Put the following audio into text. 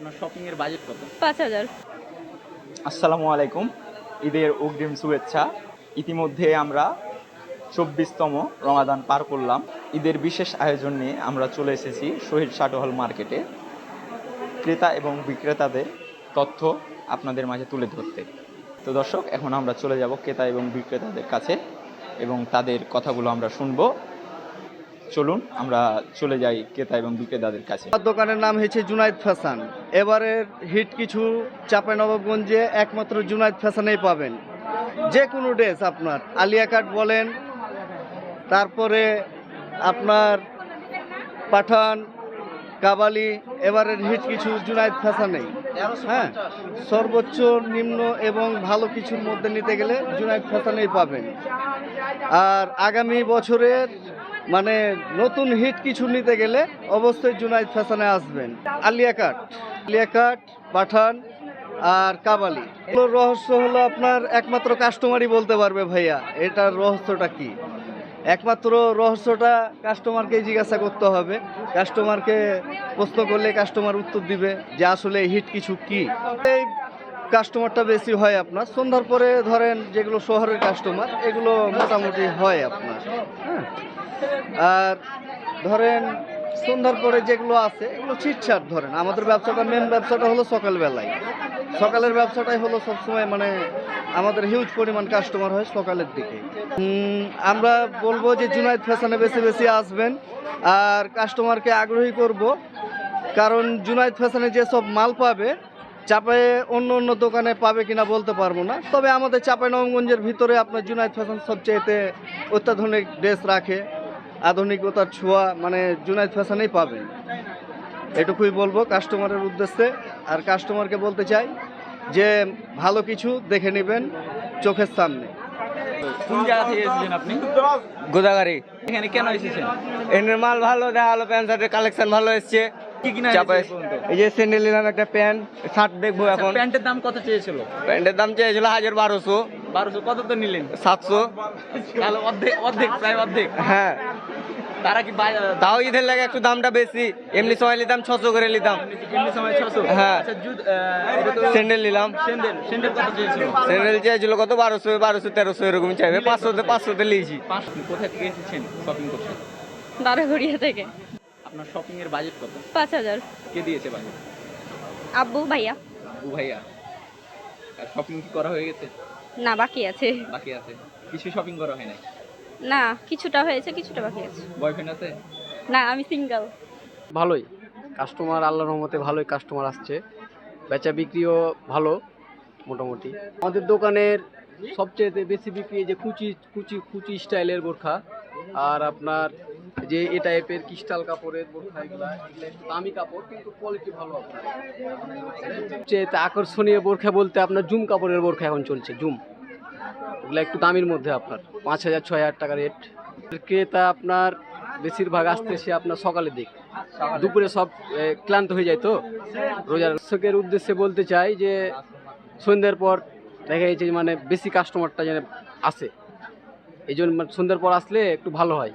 আপনার শপিং এর বাজেট কত? পাঁচ হাজার। আসসালামু আলাইকুম। ঈদের অগ্রিম শুভেচ্ছা। ইতিমধ্যে আমরা চব্বিশতম রমাদান পার করলাম। ঈদের বিশেষ আয়োজন নিয়ে আমরা চলে এসেছি শহীদ শাটহল মার্কেটে। ক্রেতা এবং বিক্রেতাদের তথ্য আপনাদের মাঝে তুলে ধরতে। তো দর্শক এখন আমরা চলে যাব ক্রেতা এবং বিক্রেতাদের কাছে এবং তাদের কথাগুলো আমরা শুনব। চলুন, আমরা চলে যাই ক্রেতা এবং বিক্রেতাদের কাছে। দোকানের নাম হয়েছে জুনাইদ ফ্যাশন। এবারের হিট কিছু চাপে চাঁপাইনবাবগঞ্জে একমাত্র জুনাইদ ফ্যাশনেই পাবেন। যে কোনো ড্রেস আপনার, আলিয়া কাট বলেন, তারপরে আপনার পাঠান, কাবালি, এবারের হিট কিছু জুনাইদ ফ্যাশনেই। হ্যাঁ সর্বোচ্চ, নিম্ন এবং ভালো কিছুর মধ্যে নিতে গেলে জুনাইদ ফ্যাশনেই পাবেন। আর আগামী বছরের মানে নতুন হিট কিছু নিতে গেলে অবশ্যই জুনাইদ ফ্যাশনে আসবেন। আলিয়া কাট, আলিয়া পাঠান আর কাবালি। এগুলোর রহস্য হলো আপনার একমাত্র কাস্টমারই বলতে পারবে ভাইয়া, এটার রহস্যটা কি? একমাত্র রহস্যটা কাস্টমারকে জিজ্ঞাসা করতে হবে। কাস্টমারকে প্রশ্ন করলে কাস্টমার উত্তর দিবে যে আসলে হিট কিছু কি? এই কাস্টমারটা বেশি হয় আপনার। সন্ধ্যার পরে ধরেন যেগুলো শহরের কাস্টমার এগুলো মোটামুটি হয় আপনার। হ্যাঁ? আর ধরেন সন্ধ্যার পরে যেগুলো আছে, এগুলো ছিটছাট ধরেন। আমাদের ব্যবসাটা মেন ব্যবসাটা হলো সকালবেলায় সকালের ব্যবসাটাই হলো সবসময় মানে আমাদের হিউজ পরিমাণ কাস্টমার হয় সকালের দিকে। আমরা বলব যে জুনাইদ ফ্যাশনে বেশি বেশি আসবেন আর কাস্টমারকে আগ্রহী করব। কারণ জুনাইদ ফ্যাশনে যেসব মাল পাবে চাপায়ে অন্য অন্য দোকানে পাবে কিনা বলতে পারব না। তবে আমাদের চাপাই নবগঞ্জের ভিতরে আপনার জুনাইদ ফ্যাশন সবচেয়েতে অত্যাধুনিক ড্রেস রাখে আধুনিকতার ছোঁয়া মানে জুনাইদ ফ্যাশনেই পাবে। এটুকুই বলব কাস্টমারের উদ্দেশ্যে। আর কাস্টমারকে বলতে চাই যে ভালো কিছু দেখে নেবেন চোখের সামনে। কোন জায়গা থেকে এসেছেন আপনি? গোদাগাড়ি। এখানে কেন এসেছেন? এনের মাল ভালো দেখা হলো প্যান্ট শার্টের কালেকশন ভালো এসছে। এই যে স্যান্ডেল নিলাম একটা প্যান্ট শার্ট দেখব আচ্ছা, এখন। প্যান্টের দাম কত চেয়েছিল? প্যান্টের দাম চেয়েছিল হাজার বারোশো। বারোশো কত তো নিলেন? সাতশো। তাহলে অর্ধেক অর্ধেক প্রায় অর্ধেক। হ্যাঁ। তারা কি তাও ঈদের লাগে একটু দামটা বেশি। এমনি সময় নিতাম ছশো করে নিতাম। এমনি সময় ছশো? হ্যাঁ। আচ্ছা স্যান্ডেল নিলাম। স্যান্ডেল স্যান্ডেল কত চেয়েছিল? স্যান্ডেল চেয়েছিল কত? বারোশো বারোশো তেরোশো এরকম চাইবে। পাঁচশোতে পাঁচশোতে নিয়েছি। কোথা থেকে এসেছেন শপিং থেকে। আপনার শপিং এর বাজেট কত? পাঁচ হাজার। কে দিয়েছে বাজেট আব্বু ভাইয়া। ও ভাইয়া। আর শপিং কি করা হয়ে গেছে? না বাকি আছে। বাকি আছে। কিছু শপিং করা হয় নাই? না কিছুটা হয়েছে কিছুটা বাকি আছে। বয়ফ্রেন্ড আছে? না আমি সিঙ্গেল ভালোই। কাস্টমার আল্লাহর রহমতে ভালোই কাস্টমার আসছে। বেচা বিক্রিও ভালো মোটামুটি। আমাদের দোকানের সবচেয়ে বেশি বিক্রি যে কুচি কুচি কুচি স্টাইলের বোরখা। আর আপনার যে এ টাইপের ক্রিস্টাল কাপড়ের বোরখা এগুলা এগুলা একটু দামি কাপড় কিন্তু কোয়ালিটি ভালো আপনার। সবচেয়ে আকর্ষণীয় বোরখা বলতে আপনার জুম কাপড়ের বোরখা এখন চলছে জুম। এগুলো একটু দামির মধ্যে আপনার পাঁচ হাজার ছয় হাজার টাকা রেট ক্রেতা আপনার বেশিরভাগ আসতে সে আপনার সকালের দিক। দুপুরে সব ক্লান্ত হয়ে যায় তো? রোজার দর্শকের উদ্দেশ্যে বলতে চাই যে সন্ধ্যার পর দেখা যাচ্ছে মানে বেশি কাস্টমারটা যেন আসে। এই জন্য মানে সন্ধ্যার পর আসলে একটু ভালো হয়।